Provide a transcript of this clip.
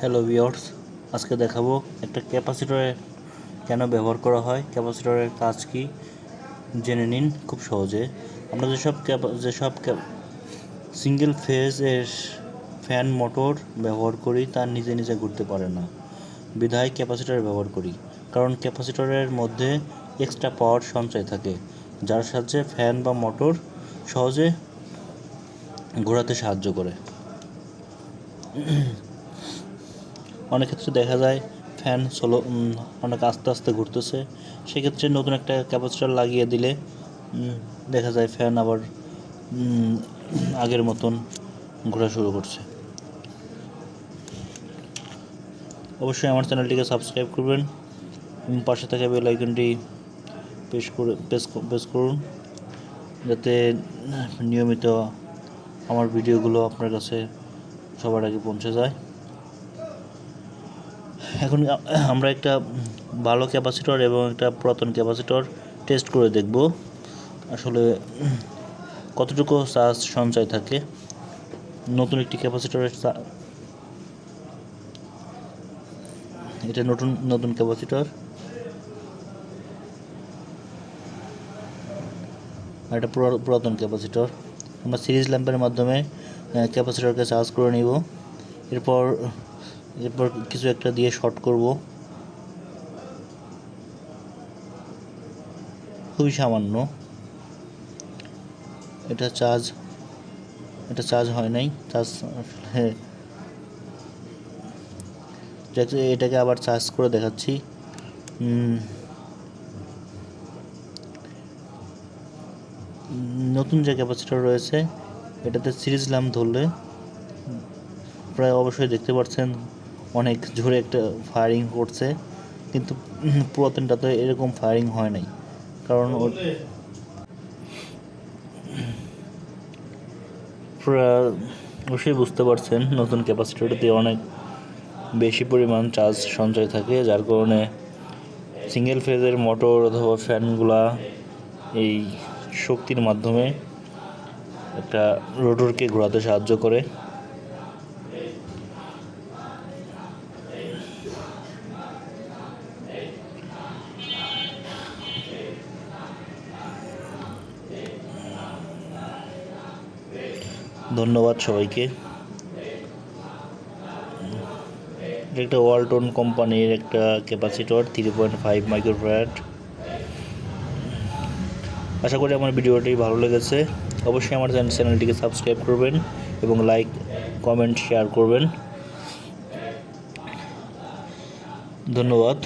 Hello viewers আজকে দেখাবো একটা ক্যাপাসিটরে কেন ব্যবহার করা হয় ক্যাপাসিটরের কাজ কি, জেনে নিন খুব সহজে। আমরা যেসব ক্যাপা যেসব সিঙ্গেল ফেজের ফ্যান মোটর ব্যবহার করি, তা নিজে নিজে ঘুরতে পারে না। বিধায় ক্যাপাসিটর ব্যবহার করি, কারণ ক্যাপাসিটরের মধ্যে এক্সট্রা পাওয়ার সঞ্চয় থাকে, যার সাহায্যে ফ্যান বা মোটর সহজে ঘোরাতে সাহায্য করে। অনেক ক্ষেত্রে দেখা যায় ফ্যান সোলো অনেক আস্তে আস্তে ঘুরতেছে। সেক্ষেত্রে নতুন একটা ক্যাপাসিটার লাগিয়ে দিলে দেখা যায় ফ্যান আবার আগের মতন ঘোরা শুরু করছে। অবশ্যই আমার চ্যানেলটিকে সাবস্ক্রাইব করবেন পাশে থাকা বেল আইকনটি প্রেস করে প্রেস প্রেস করুন, যাতে, নিয়মিত আমার ভিডিওগুলো আপনার কাছে সবার আগে পৌঁছে যায়। এখন আমরা একটা ভালো ক্যাপাসিটর এবং একটা পুরাতন ক্যাপাসিটর টেস্ট করে দেখব। আসলে, কতটুকু চার্জ সঞ্চয় থাকে? নতুন একটি ক্যাপাসিটরের এটা নতুন নতুন ক্যাপাসিটর। আর এটা পুরাতন ক্যাপাসিটর। আমরা সিরিজ ল্যাম্পের মাধ্যমে ক্যাপাসিটরকে চার্জ করে নিব। এরপর এরপর কিছু একটা দিয়ে শর্ট করব। খুবই সামান্য। এটা চার্জ এটা চার্জ হয় নাই। চার্জ হ্যাঁ। এটাকে আবার চার্জ করে দেখাচ্ছি। নতুন যে ক্যাপাসিটর রয়েছে, এটাতে সিরিজ ল্যাম্প ধরলে, প্রায় অবশ্যই দেখতে পাচ্ছেন অনেক জোরে একটা ফায়ারিং করছে, কিন্তু পুরাতনটাতে এরকম ফায়ারিং হয় নাই। কারণ অবশ্যই বুঝতে পারছেন, নতুন ক্যাপাসিটরটাতে অনেক বেশি পরিমাণ চার্জ সঞ্চয় থাকে, যার কারণে সিঙ্গেল ফেজের মোটর অথবা ফ্যানগুলা এই শক্তির মাধ্যমে একটা রোটরকে ঘোরাতে সাহায্য করে। ধন্যবাদ সবাইকে। একটা ওয়ালটন কোম্পানির একটা capacitor three point five microfarad আশা করি আমার ভিডিওটি ভালো লেগেছে। অবশ্যই আমার চ্যানেল চ্যানেলটিকে সাবস্ক্রাইব করবেন এবং লাইক, কমেন্ট শেয়ার করবেন। ধন্যবাদ।